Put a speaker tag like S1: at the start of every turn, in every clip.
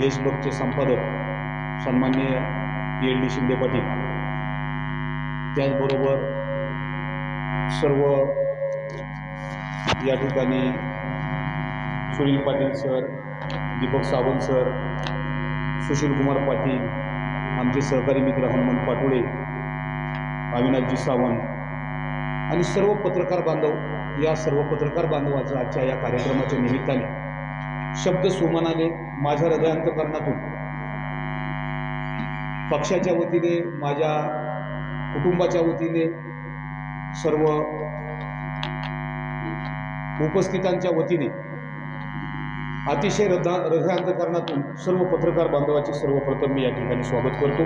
S1: देशभक्तचे संपादक सन्माननीय L D Shinde Patil. त्याचबरोबर सर्व या ठिकाणी सुनील पाटील सर दीपक सावंत सर सुशीलकुमार पाटील आमचे सहकारी मित्र हनुमंत पाटोळे अविनाशजी सावंत आणि सर्व पत्रकार बांधव या सर्व पत्रकार बांधवाचं आजच्या या कार्यक्रमाच्या निमित्ताने शब्द सुमनाने माझ्या हृदयांतकरणातून पक्षाच्या वतीने माझ्या कुटुंबाच्या वतीने सर्व उपस्थितांच्या वतीने अतिशय हृदा हृदयांतकरणातून सर्व पत्रकार बांधवाचे सर्वप्रथम मी या ठिकाणी स्वागत करतो.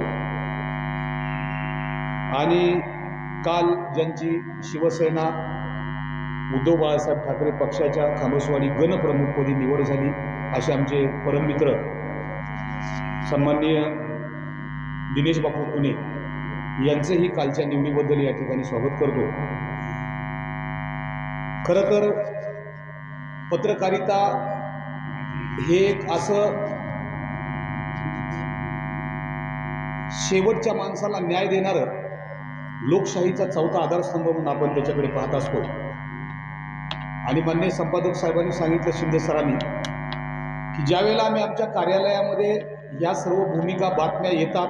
S1: आणि काल ज्यांची शिवसेना उद्धव बाळासाहेब ठाकरे पक्षाच्या खामसवाडी गणप्रमुखपदी निवड झाली असे आमचे परममित्र सन्माननीय दिनेश बापू पुणे यांचंही कालच्या निवडीबद्दल या ठिकाणी स्वागत करतो. खरं तर पत्रकारिता हे एक असं शेवटच्या माणसाला न्याय देणारं लोकशाहीचा चौथा आधारस्तंभ म्हणून आपण त्याच्याकडे पाहत असतो. आणि मान्य संपादक साहेबांनी सांगितलं शिंदे सरांनी की ज्यावेळेला आम्ही आमच्या कार्यालयामध्ये या सर्व भूमिका बातम्या येतात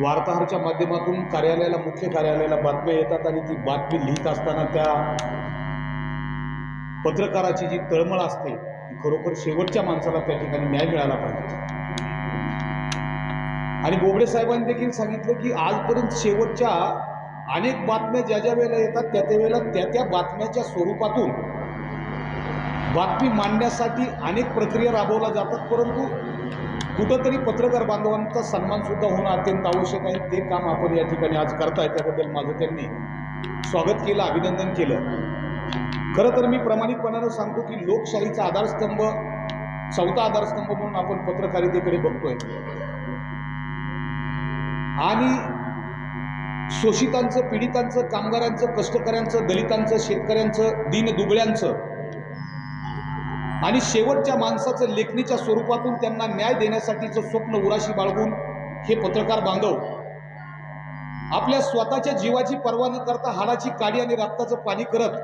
S1: वार्ताहरच्या माध्यमातून कार्यालयाला मुख्य कार्यालयाला बातम्या येतात आणि ती बातमी लिहित असताना त्या पत्रकाराची जी तळमळ असते ती खरोखर शेवटच्या माणसाला त्या ठिकाणी न्याय मिळाला पाहिजे. आणि बोबडे साहेबांनी देखील सांगितलं की आजपर्यंत शेवटच्या अनेक बातम्या ज्या ज्या वेळेला येतात त्या त्या वेळेला त्या त्या बातम्याच्या स्वरूपातून बातमी मांडण्यासाठी अनेक प्रक्रिया राबवल्या जातात. परंतु कुठंतरी पत्रकार बांधवांचा सन्मानसुद्धा होणं अत्यंत आवश्यक आहे. ते काम आपण या ठिकाणी आज करताय त्याबद्दल माझं त्यांनी स्वागत केलं अभिनंदन केलं. खरं तर मी प्रामाणिकपणानं सांगतो की लोकशाहीचा आधारस्तंभ चौथा आधारस्तंभ म्हणून आपण पत्रकारितेकडे बघतोय. आणि शोषितांचं पीडितांचं कामगारांचं कष्टकऱ्यांचं दलितांचं शेतकऱ्यांचं दीनदुबळ्यांचं आणि शेवटच्या माणसाचं लेखणीच्या स्वरूपातून त्यांना न्याय देण्यासाठीचं स्वप्न उराशी बाळगून हे पत्रकार बांधव. आपल्या स्वतःच्या जीवाची पर्वा न करता हाडाची काडी आणि रक्ताचं पाणी करत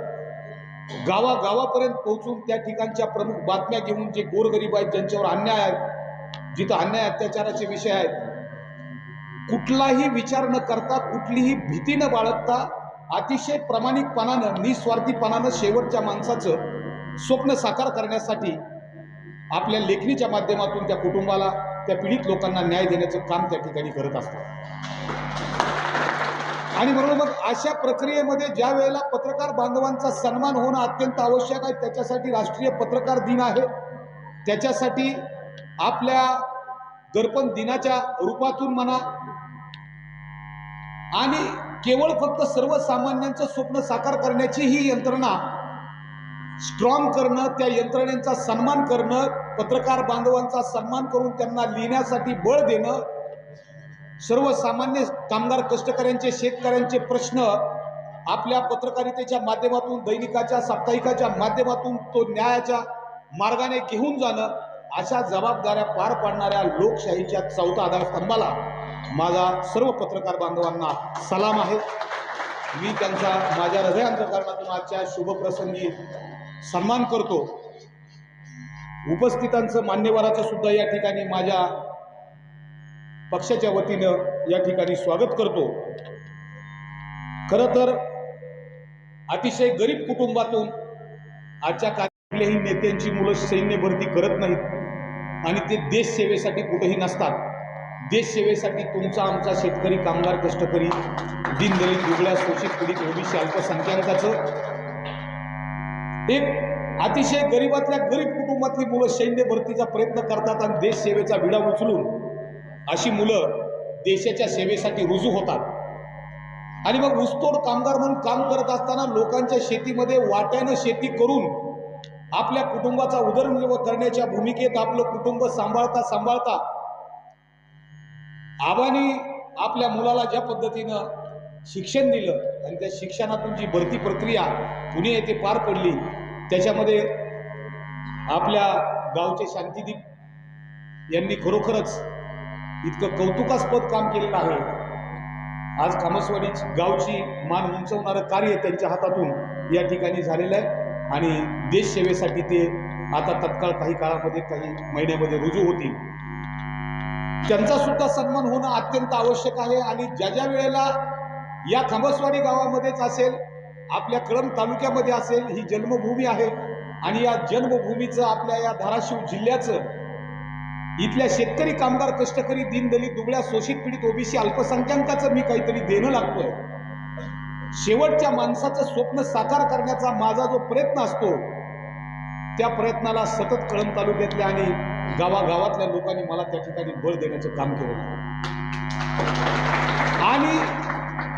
S1: गावागावापर्यंत पोहोचून त्या ठिकाणच्या प्रमुख बातम्या घेऊन जे गोरगरीब आहेत ज्यांच्यावर अन्याय आहेत जिथं अन्याय अत्याचाराचे विषय आहेत कुठलाही विचार न करता कुठलीही भीती न बाळगता अतिशय प्रामाणिकपणानं निस्वार्थीपणानं शेवटच्या माणसाचं स्वप्न साकार करण्यासाठी आपल्या लेखणीच्या माध्यमातून त्या कुटुंबाला त्या पीडित लोकांना न्याय देण्याचं काम त्या ठिकाणी करत असतात. आणि म्हणून मग अशा प्रक्रियेमध्ये ज्या वेळेला पत्रकार बांधवांचा सन्मान होणं अत्यंत आवश्यक आहे त्याच्यासाठी राष्ट्रीय पत्रकार दिन आहे. त्याच्यासाठी आपल्या दर्पण दिनाच्या रूपातून म्हणा आणि केवळ फक्त सर्वसामान्यांचं स्वप्न साकार करण्याची ही यंत्रणा स्ट्रॉंग करणं त्या यंत्रणेचा सन्मान करणं पत्रकार बांधवांचा सन्मान करून त्यांना लिहिण्यासाठी बळ देणं सर्वसामान्य कामगार कष्टकऱ्यांचे शेतकऱ्यांचे प्रश्न आपल्या पत्रकारितेच्या माध्यमातून दैनिकाच्या साप्ताहिकाच्या माध्यमातून तो न्यायाच्या मार्गाने घेऊन जाणं अशा जबाबदाऱ्या पार पाडणाऱ्या लोकशाहीच्या चौथा आधारस्तंभाला माझा सर्व पत्रकार बांधवांना सलाम आहे. मी त्यांचा माझ्या हृदयांतकरणातून आजच्या शुभप्रसंगी सन्मान करतो. उपस्थितांचं मान्यवराचं सुद्धा या ठिकाणी माझ्या पक्षाच्या वतीनं या ठिकाणी स्वागत करतो. खरं तर अतिशय गरीब कुटुंबातून आजच्या कुठल्याही नेत्यांची मुलं सैन्य भरती करत नाहीत आणि ते देश सेवेसाठी कुठेही नसतात. देश सेवेसाठी तुमचा आमचा शेतकरी कामगार कष्टकरी दीनदलित दुबळ्या शोषित पीडित ओबीसी अल्पसंख्याकाचं. एक अतिशय गरीबातल्या गरीब कुटुंबातली मुलं सैन्य भरतीचा प्रयत्न करतात आणि देश सेवेचा विडा उचलून अशी मुलं देशाच्या सेवेसाठी रुजू होतात. आणि मग ऊसतोड कामगार म्हणून काम करत असताना लोकांच्या शेतीमध्ये वाट्यानं शेती करून आपल्या कुटुंबाचा उदरनिर्वाह करण्याच्या भूमिकेत आपलं कुटुंब सांभाळता सांभाळता आबानी आपल्या मुलाला ज्या पद्धतीनं शिक्षण दिलं आणि त्या शिक्षणातून जी भरती प्रक्रिया पुणे येथे पार पडली त्याच्यामध्ये आपल्या गावचे शांतीदीप यांनी खरोखरच इतकं कौतुकास्पद काम केलेलं आहे. आज कामस्वाडी गावची मान उंचवणारं कार्य त्यांच्या हातातून या ठिकाणी झालेलं आहे आणि देशसेवेसाठी ते आता तत्काळ काही काळामध्ये काही महिन्यामध्ये रुजू होतील. त्यांचा सुद्धा सन्मान होणं अत्यंत आवश्यक आहे आणि ज्या ज्या वेळेला या खंबसवाडी गावामध्येच असेल आपल्या कळम तालुक्यामध्ये असेल ही जन्मभूमी आहे आणि या जन्मभूमीचं आपल्या या धाराशिव जिल्ह्याचं इथल्या शेतकरी कामगार कष्टकरी दीनदलित दुबळ्या शोषित पीडित ओबीसी अल्पसंख्याकाचं मी काहीतरी देणं लागतोय. शेवटच्या माणसाचं स्वप्न साकार करण्याचा माझा जो प्रयत्न असतो त्या प्रयत्नाला सतत कळम तालुक्यातल्या आणि गावागावातल्या लोकांनी मला त्या ठिकाणी बळ देण्याचं काम केलेलं आणि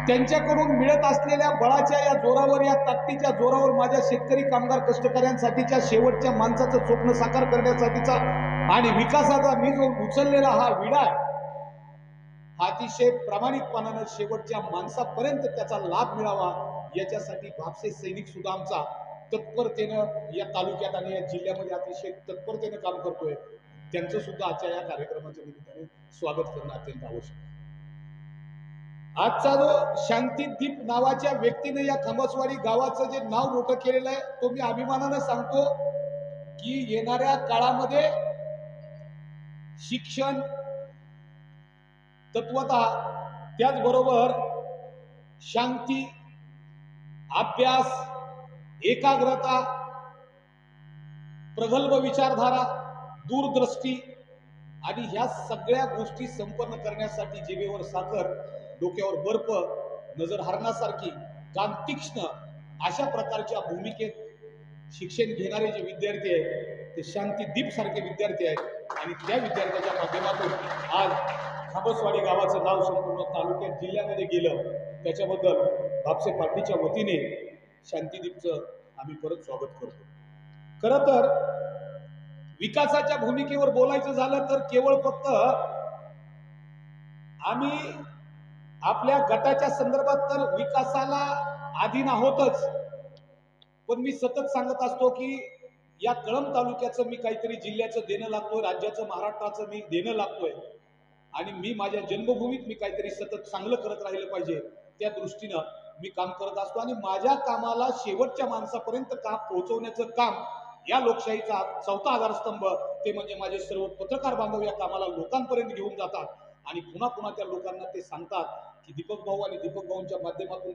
S1: त्यांच्याकडून मिळत असलेल्या बळाच्या या जोरावर या ताकदीच्या जोरावर माझ्या शेतकरी कामगार कष्टकऱ्यांसाठीच्या शेवटच्या माणसाचं स्वप्न साकार करण्यासाठीचा आणि विकासाचा मी जो उचललेला हा विडा हा अतिशय प्रामाणिकपणानं शेवटच्या माणसापर्यंत त्याचा लाभ मिळावा याच्यासाठी भापसे सैनिक सुद्धा आमचा तत्परतेनं या तालुक्यात आणि या जिल्ह्यामध्ये अतिशय तत्परतेनं काम करतोय. त्यांचं सुद्धा आजच्या या कार्यक्रमाच्या निमित्ताने स्वागत करणं अत्यंत आवश्यक आहे. आजचा जो शांतीदीप नावाच्या व्यक्तीने या खमसवाडी गावाचं जे नाव मोठं केलेलं आहे तो मी अभिमानानं सांगतो की येणाऱ्या काळामध्ये शिक्षण तत्वता त्याचबरोबर शांती अभ्यास एकाग्रता प्रगल्भ विचारधारा दूरदृष्टी आणि ह्या सगळ्या गोष्टी संपन्न करण्यासाठी जिभेवर साखर डोक्यावर बर्फ नजर हरणासारखी कान तीक्ष्ण अशा प्रकारच्या भूमिकेत शिक्षण घेणारे जे विद्यार्थी आहेत ते शांतीदीप सारखे विद्यार्थी आहेत आणि त्या विद्यार्थ्याच्या माध्यमातून आज खाबसवाडी गावाचं नाव संपूर्ण तालुक्यात जिल्ह्यामध्ये गेलं. त्याच्याबद्दल भापसे पार्टीच्या वतीने शांतीदीपचं आम्ही परत स्वागत करतो. खर तर विकासाच्या भूमिकेवर बोलायचं झालं तर केवळ फक्त आम्ही आपल्या गटाच्या संदर्भात तर विकासाला अधीन आहोतच. पण मी सतत सांगत असतो की या कळंब तालुक्याचं मी काहीतरी जिल्ह्याचं देणं लागतोय राज्याचं महाराष्ट्राचं मी देणं लागतोय. आणि मी माझ्या जन्मभूमीत मी काहीतरी सतत चांगलं करत राहिलं पाहिजे त्या दृष्टीनं मी काम करत असतो आणि माझ्या कामाला शेवटच्या माणसापर्यंत काम पोहोचवण्याचं काम या लोकशाहीचा चौथा आधारस्तंभ ते म्हणजे माझे सर्व पत्रकार बांधव या कामाला लोकांपर्यंत घेऊन जातात. आणि पुन्हा पुन्हा त्या लोकांना ते सांगतात की दीपक भाऊ आणि दीपक भाऊंच्या माध्यमातून